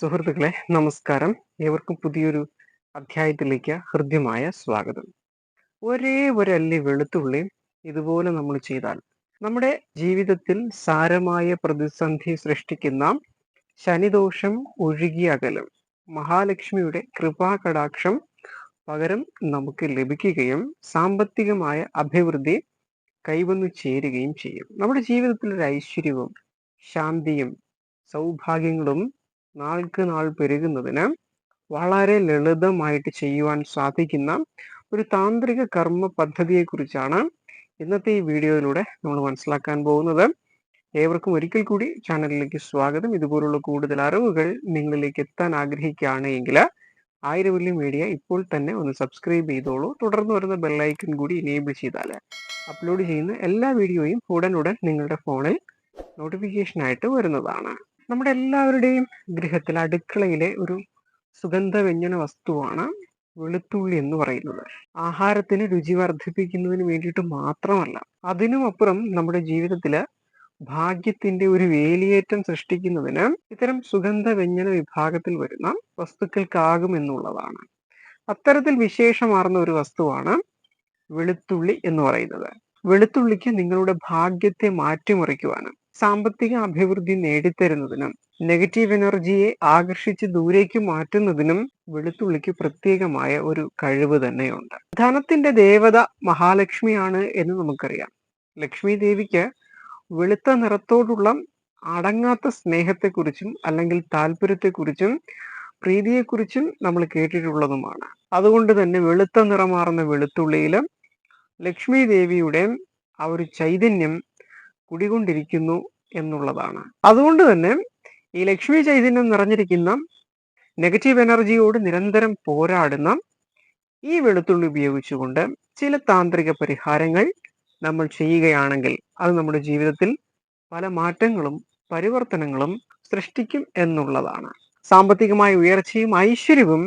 സുഹൃത്തുക്കളെ നമസ്കാരം. ഏവർക്കും പുതിയൊരു അധ്യായത്തിലേക്ക് ഹൃദ്യമായ സ്വാഗതം. ഒരേ ഒരല്ലി വെളുത്തുള്ളി ഇതുപോലെ നമ്മൾ ചെയ്താൽ നമ്മുടെ ജീവിതത്തിൽ സാരമായ പ്രതിസന്ധി സൃഷ്ടിക്കുന്ന ശനിദോഷം ഒഴുകി അകലും. മഹാലക്ഷ്മിയുടെ കൃപാകടാക്ഷം പകരം നമുക്ക് ലഭിക്കുകയും സാമ്പത്തികമായ അഭിവൃദ്ധി കൈവന്നു ചേരുകയും ചെയ്യും. നമ്മുടെ ജീവിതത്തിൽ ഒരു ഐശ്വര്യവും ശാന്തിയും സൗഭാഗ്യങ്ങളും നാൾക്ക് നാൾ പെരുകുന്നതിന് വളരെ ലളിതമായിട്ട് ചെയ്യുവാൻ സാധിക്കുന്ന ഒരു താന്ത്രിക കർമ്മ പദ്ധതിയെക്കുറിച്ചാണ് ഇന്നത്തെ ഈ വീഡിയോയിലൂടെ നമ്മൾ മനസ്സിലാക്കാൻ പോകുന്നത്. ഏവർക്കും ഒരിക്കൽ കൂടി ചാനലിലേക്ക് സ്വാഗതം. ഇതുപോലുള്ള കൂടുതൽ അറിവുകൾ നിങ്ങളിലേക്ക് എത്താൻ ആഗ്രഹിക്കുകയാണ് എങ്കിൽ ആയിരവല്ലി മീഡിയ ഇപ്പോൾ തന്നെ ഒന്ന് സബ്സ്ക്രൈബ് ചെയ്തോളൂ. തുടർന്ന് വരുന്ന ബെല്ലൈക്കൺ കൂടി ഇനേബിൾ ചെയ്താൽ അപ്ലോഡ് ചെയ്യുന്ന എല്ലാ വീഡിയോയും ഉടൻ ഉടൻ നിങ്ങളുടെ ഫോണിൽ നോട്ടിഫിക്കേഷനായിട്ട് വരുന്നതാണ്. നമ്മുടെ എല്ലാവരുടെയും ഗൃഹത്തിൽ അടുക്കളയിലെ ഒരു സുഗന്ധവ്യഞ്ജന വസ്തുവാണ് വെളുത്തുള്ളി എന്ന് പറയുന്നത്. ആഹാരത്തിന് രുചി വർദ്ധിപ്പിക്കുന്നതിന് വേണ്ടിയിട്ട് മാത്രമല്ല അതിനും അപ്പുറം നമ്മുടെ ജീവിതത്തിൽ ഭാഗ്യത്തിന്റെ ഒരു വേലിയേറ്റം സൃഷ്ടിക്കുന്നതിന് ഇത്തരം സുഗന്ധ വ്യഞ്ജന വിഭാഗത്തിൽ വരുന്ന വസ്തുക്കൾക്കാകും എന്നുള്ളതാണ്. അത്തരത്തിൽ വിശേഷമാർന്ന ഒരു വസ്തുവാണ് വെളുത്തുള്ളി എന്ന് പറയുന്നത്. വെളുത്തുള്ളിക്ക് നിങ്ങളുടെ ഭാഗ്യത്തെ മാറ്റിമറിക്കുവാനും സാമ്പത്തിക അഭിവൃദ്ധി നേടിത്തരുന്നതിനും നെഗറ്റീവ് എനർജിയെ ആകർഷിച്ച് ദൂരേക്ക് മാറ്റുന്നതിനും വെളുത്തുള്ളിക്ക് പ്രത്യേകമായ ഒരു കഴിവ് തന്നെയുണ്ട്. ധനത്തിന്റെ ദേവത മഹാലക്ഷ്മിയാണ് എന്ന് നമുക്കറിയാം. ലക്ഷ്മി ദേവിക്ക് വെളുത്ത നിറത്തോടുള്ള അടങ്ങാത്ത സ്നേഹത്തെക്കുറിച്ചും അല്ലെങ്കിൽ താല്പര്യത്തെക്കുറിച്ചും പ്രീതിയെക്കുറിച്ചും നമ്മൾ കേട്ടിട്ടുള്ളതുമാണ്. അതുകൊണ്ട് തന്നെ വെളുത്ത നിറമാർന്ന വെളുത്തുള്ളിയിലും ലക്ഷ്മി ദേവിയുടെ ആ ഒരു ചൈതന്യം കുടികൊണ്ടിരിക്കുന്നു എന്നുള്ളതാണ്. അതുകൊണ്ട് തന്നെ ഈ ലക്ഷ്മി ചൈതന്യം നിറഞ്ഞിരിക്കുന്ന നെഗറ്റീവ് എനർജിയോട് നിരന്തരം പോരാടുന്ന ഈ വെളുത്തുള്ളി ഉപയോഗിച്ചുകൊണ്ട് ചില താന്ത്രിക പരിഹാരങ്ങൾ നമ്മൾ ചെയ്യുകയാണെങ്കിൽ അത് നമ്മുടെ ജീവിതത്തിൽ പല മാറ്റങ്ങളും പരിവർത്തനങ്ങളും സൃഷ്ടിക്കും എന്നുള്ളതാണ്. സാമ്പത്തികമായ ഉയർച്ചയും ഐശ്വര്യവും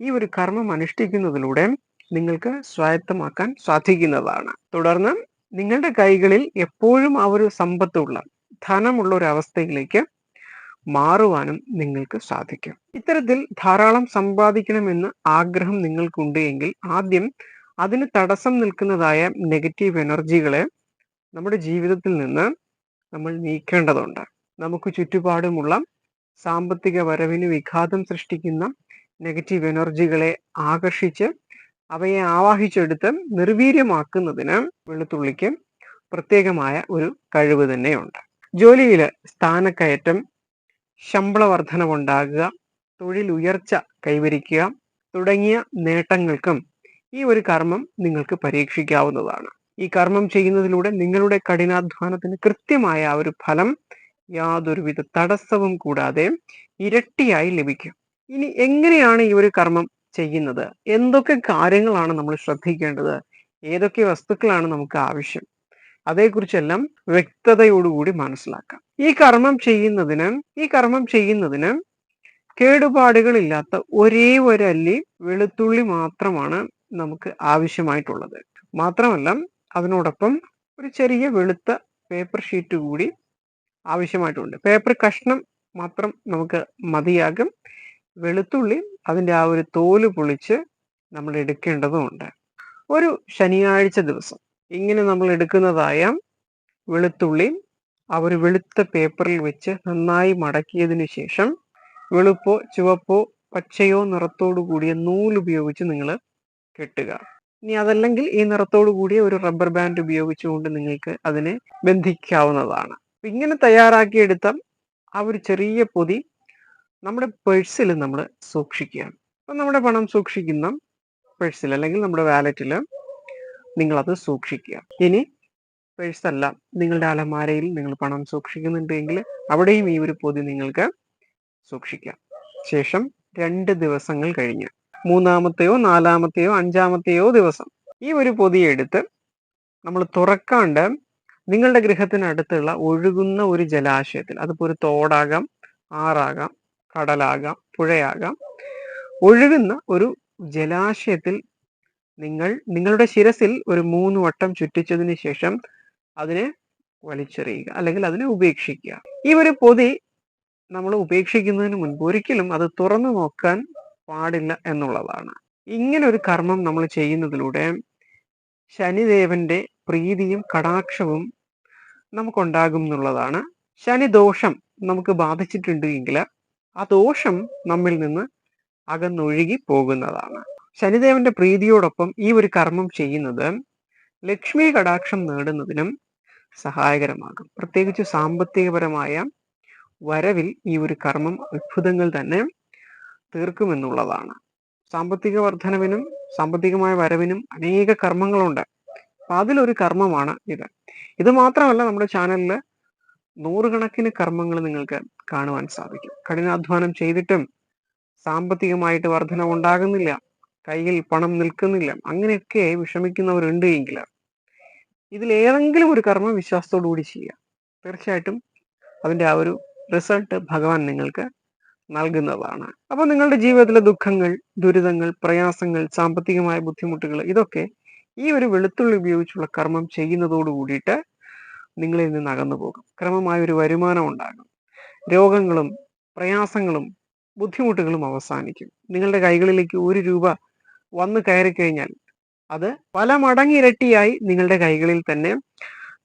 ഈ ഒരു കർമ്മം അനുഷ്ഠിക്കുന്നതിലൂടെ നിങ്ങൾക്ക് സ്വായത്തമാക്കാൻ സാധിക്കുന്നതാണ്. തുടർന്ന് നിങ്ങളുടെ കൈകളിൽ എപ്പോഴും ആ ഒരു സമ്പത്തുള്ള ധനമുള്ള ഒരു അവസ്ഥയിലേക്ക് മാറുവാനും നിങ്ങൾക്ക് സാധിക്കും. ഇത്തരത്തിൽ ധാരാളം സമ്പാദിക്കണമെന്ന് ആഗ്രഹം നിങ്ങൾക്കുണ്ട് എങ്കിൽ ആദ്യം അതിന് തടസ്സം നിൽക്കുന്നതായ നെഗറ്റീവ് എനർജികളെ നമ്മുടെ ജീവിതത്തിൽ നിന്ന് നമ്മൾ നീക്കേണ്ടതുണ്ട്. നമുക്ക് ചുറ്റുപാടുമുള്ള സാമ്പത്തിക വരവിന് വിഘാതം സൃഷ്ടിക്കുന്ന നെഗറ്റീവ് എനർജികളെ ആകർഷിച്ച് അവയെ ആവാഹിച്ചെടുത്ത് നിർവീര്യമാക്കുന്നതിന് വെളുത്തുള്ളിക്ക് പ്രത്യേകമായ ഒരു കഴിവ് തന്നെയുണ്ട്. ജോലിയിൽ സ്ഥാനക്കയറ്റം ശമ്പള വർധനവുണ്ടാകുക തൊഴിൽ ഉയർച്ച കൈവരിക്കുക തുടങ്ങിയ നേട്ടങ്ങൾക്കും ഈ ഒരു കർമ്മം നിങ്ങൾക്ക് പരീക്ഷിക്കാവുന്നതാണ്. ഈ കർമ്മം ചെയ്യുന്നതിലൂടെ നിങ്ങളുടെ കഠിനാധ്വാനത്തിന് കൃത്യമായ ഒരു ഫലം യാതൊരുവിധ തടസ്സവും കൂടാതെ ഇരട്ടിയായി ലഭിക്കും. ഇനി എങ്ങനെയാണ് ഈ ഒരു കർമ്മം ചെയ്യുന്നത്? എന്തൊക്കെ കാര്യങ്ങളാണ് നമ്മൾ ശ്രദ്ധിക്കേണ്ടത്? ഏതൊക്കെ വസ്തുക്കളാണ് നമുക്ക് ആവശ്യം? അതേക്കുറിച്ചെല്ലാം വ്യക്തതയോടുകൂടി മനസ്സിലാക്കാം. ഈ കർമ്മം ചെയ്യുന്നതിന് ഈ കർമ്മം ചെയ്യുന്നതിന് കേടുപാടുകളില്ലാത്ത ഒരേ ഒരല്ലി വെളുത്തുള്ളി മാത്രമാണ് നമുക്ക് ആവശ്യമായിട്ടുള്ളത്. മാത്രമല്ല അതിനോടൊപ്പം ഒരു ചെറിയ വെളുത്ത പേപ്പർ ഷീറ്റ് കൂടി ആവശ്യമായിട്ടുണ്ട്. പേപ്പർ കഷ്ണം മാത്രം നമുക്ക് മതിയാകും. വെളുത്തുള്ളി അതിന്റെ ആ ഒരു തോൽ പൊളിച്ച് നമ്മൾ എടുക്കേണ്ടതുമുണ്ട് ഒരു ശനിയാഴ്ച ദിവസം. ഇങ്ങനെ നമ്മൾ എടുക്കുന്നതായ വെളുത്തുള്ളി ആ ഒരു വെളുത്ത പേപ്പറിൽ വെച്ച് നന്നായി മടക്കിയതിനു ശേഷം വെളുപ്പോ ചുവപ്പോ പച്ചയോ നിറത്തോടു കൂടിയ നൂൽ ഉപയോഗിച്ച് നിങ്ങൾ കെട്ടുക. ഇനി അതല്ലെങ്കിൽ ഈ നിറത്തോടു കൂടിയ ഒരു റബ്ബർ ബാൻഡ് ഉപയോഗിച്ചുകൊണ്ട് നിങ്ങൾക്ക് അതിനെ ബന്ധിക്കാവുന്നതാണ്. ഇങ്ങനെ തയ്യാറാക്കിയെടുത്ത ആ ഒരു ചെറിയ പൊതി നമ്മുടെ പേഴ്സിൽ നമ്മൾ സൂക്ഷിക്കുകയാണ്. അപ്പം നമ്മുടെ പണം സൂക്ഷിക്കുന്ന പേഴ്സിൽ അല്ലെങ്കിൽ നമ്മുടെ വാലറ്റിൽ നിങ്ങളത് സൂക്ഷിക്കുക. ഇനി പേഴ്സല്ല നിങ്ങളുടെ അലമാരയിൽ നിങ്ങൾ പണം സൂക്ഷിക്കുന്നുണ്ടെങ്കിൽ അവിടെയും ഈ ഒരു പൊതി നിങ്ങൾക്ക് സൂക്ഷിക്കാം. ശേഷം രണ്ട് ദിവസങ്ങൾ കഴിഞ്ഞ് മൂന്നാമത്തെയോ നാലാമത്തെയോ അഞ്ചാമത്തെയോ ദിവസം ഈ ഒരു പൊതി എടുത്ത് നമ്മൾ തുറക്കാണ്ട് നിങ്ങളുടെ ഗൃഹത്തിനടുത്തുള്ള ഒഴുകുന്ന ഒരു ജലാശയത്തിൽ അതിപ്പോൾ ഒരു തോടാകാം ആറാകാം കടലാകാം പുഴയാകാം. ഒഴുകുന്ന ഒരു ജലാശയത്തിൽ നിങ്ങൾ നിങ്ങളുടെ ശിരസിൽ ഒരു മൂന്ന് വട്ടം ചുറ്റിച്ചതിന് ശേഷം അതിനെ വലിച്ചെറിയുക അല്ലെങ്കിൽ അതിനെ ഉപേക്ഷിക്കുക. ഈ ഒരു പൊതി നമ്മൾ ഉപേക്ഷിക്കുന്നതിന് മുൻപ് ഒരിക്കലും അത് തുറന്നു നോക്കാൻ പാടില്ല എന്നുള്ളതാണ്. ഇങ്ങനെ ഒരു കർമ്മം നമ്മൾ ചെയ്യുന്നതിലൂടെ ശനിദേവന്റെ പ്രീതിയും കടാക്ഷവും നമുക്കുണ്ടാകും എന്നുള്ളതാണ്. ശനി ദോഷം നമുക്ക് ബാധിച്ചിട്ടുണ്ട് എങ്കിൽ ആ ദോഷം നമ്മിൽ നിന്ന് അകന്നൊഴുകി പോകുന്നതാണ്. ശനിദേവന്റെ പ്രീതിയോടൊപ്പം ഈ ഒരു കർമ്മം ചെയ്യുന്നത് ലക്ഷ്മി കടാക്ഷം നേടുന്നതിനും സഹായകരമാകും. പ്രത്യേകിച്ച് സാമ്പത്തികപരമായ വരവിൽ ഈ ഒരു കർമ്മം അത്ഭുതങ്ങൾ തന്നെ തീർക്കുമെന്നുള്ളതാണ്. സാമ്പത്തിക വർധനവിനും സാമ്പത്തികമായ വരവിനും അനേക കർമ്മങ്ങളുണ്ട്. അപ്പൊ അതിലൊരു കർമ്മമാണ് ഇത്. ഇത് മാത്രമല്ല നമ്മുടെ ചാനലിൽ നൂറുകണക്കിന് കർമ്മങ്ങൾ നിങ്ങൾക്ക് കാണുവാൻ സാധിക്കും. കഠിനാധ്വാനം ചെയ്തിട്ടും സാമ്പത്തികമായിട്ട് വർധന ഉണ്ടാകുന്നില്ല. കയ്യിൽ പണം നിൽക്കുന്നില്ല. അങ്ങനെയൊക്കെ വിഷമിക്കുന്നവരുണ്ട് എങ്കിൽ ഇതിലേതെങ്കിലും ഒരു കർമ്മം വിശ്വാസത്തോടു കൂടി ചെയ്യുക. തീർച്ചയായിട്ടും അതിന്റെ ആ ഒരു റിസൾട്ട് ഭഗവാൻ നിങ്ങൾക്ക് നൽകുന്നതാണ്. അപ്പൊ നിങ്ങളുടെ ജീവിതത്തിലെ ദുഃഖങ്ങൾ ദുരിതങ്ങൾ പ്രയാസങ്ങൾ സാമ്പത്തികമായ ബുദ്ധിമുട്ടുകൾ ഇതൊക്കെ ഈ ഒരു വെളുത്തുള്ളി ഉപയോഗിച്ചുള്ള കർമ്മം ചെയ്യുന്നതോട് കൂടിയിട്ട് നിങ്ങളിൽ നിന്ന് അകന്നു പോകും ക്രമമായ ഒരു വരുമാനം ഉണ്ടാകും. രോഗങ്ങളും പ്രയാസങ്ങളും ബുദ്ധിമുട്ടുകളും അവസാനിക്കും. നിങ്ങളുടെ കൈകളിലേക്ക് ഒരു രൂപ വന്നു കയറി കഴിഞ്ഞാൽ അത് പല മടങ്ങിരട്ടിയായി നിങ്ങളുടെ കൈകളിൽ തന്നെ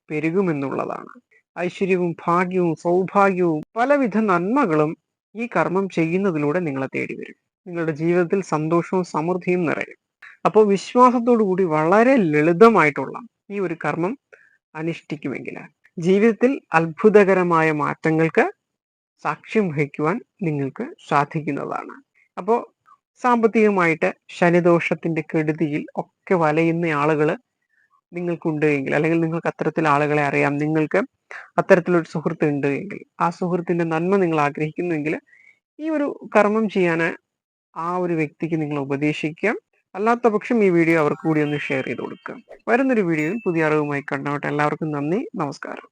പെരുകുമെന്നുള്ളതാണ്. ഐശ്വര്യവും ഭാഗ്യവും സൗഭാഗ്യവും പലവിധ നന്മകളും ഈ കർമ്മം ചെയ്യുന്നതിലൂടെ നിങ്ങളെ തേടി വരും നിങ്ങളുടെ ജീവിതത്തിൽ സന്തോഷവും സമൃദ്ധിയും നിറയും. അപ്പോൾ വിശ്വാസത്തോടു കൂടി വളരെ ലളിതമായിട്ടുള്ള ഈ ഒരു കർമ്മം അനുഷ്ഠിക്കുമെങ്കിൽ ജീവിതത്തിൽ അത്ഭുതകരമായ മാറ്റങ്ങൾക്ക് സാക്ഷ്യം വഹിക്കുവാൻ നിങ്ങൾക്ക് സാധിക്കുന്നതാണ്. അപ്പോൾ സാമ്പത്തികമായിട്ട് ശനിദോഷത്തിന്റെ കെടുതിയിൽ ഒക്കെ വലയുന്ന ആളുകൾ നിങ്ങൾക്കുണ്ട് എങ്കിൽ അല്ലെങ്കിൽ നിങ്ങൾക്ക് അത്തരത്തിൽ ആളുകളെ അറിയാം നിങ്ങൾക്ക് അത്തരത്തിലൊരു സുഹൃത്ത് ഉണ്ട് എങ്കിൽ ആ സുഹൃത്തിന്റെ നന്മ നിങ്ങൾ ആഗ്രഹിക്കുന്നുവെങ്കിൽ ഈ ഒരു കർമ്മം ചെയ്യാൻ ആ ഒരു വ്യക്തിക്ക് നിങ്ങൾ ഉപദേശിക്കാം. അല്ലാത്ത പക്ഷം ഈ വീഡിയോ അവർക്ക് കൂടി ഒന്ന് ഷെയർ ചെയ്ത് കൊടുക്കുക. വരുന്നൊരു വീഡിയോയിൽ പുതിയ അറിവുമായി കണ്ടോട്ടെ. എല്ലാവർക്കും നന്ദി. നമസ്കാരം.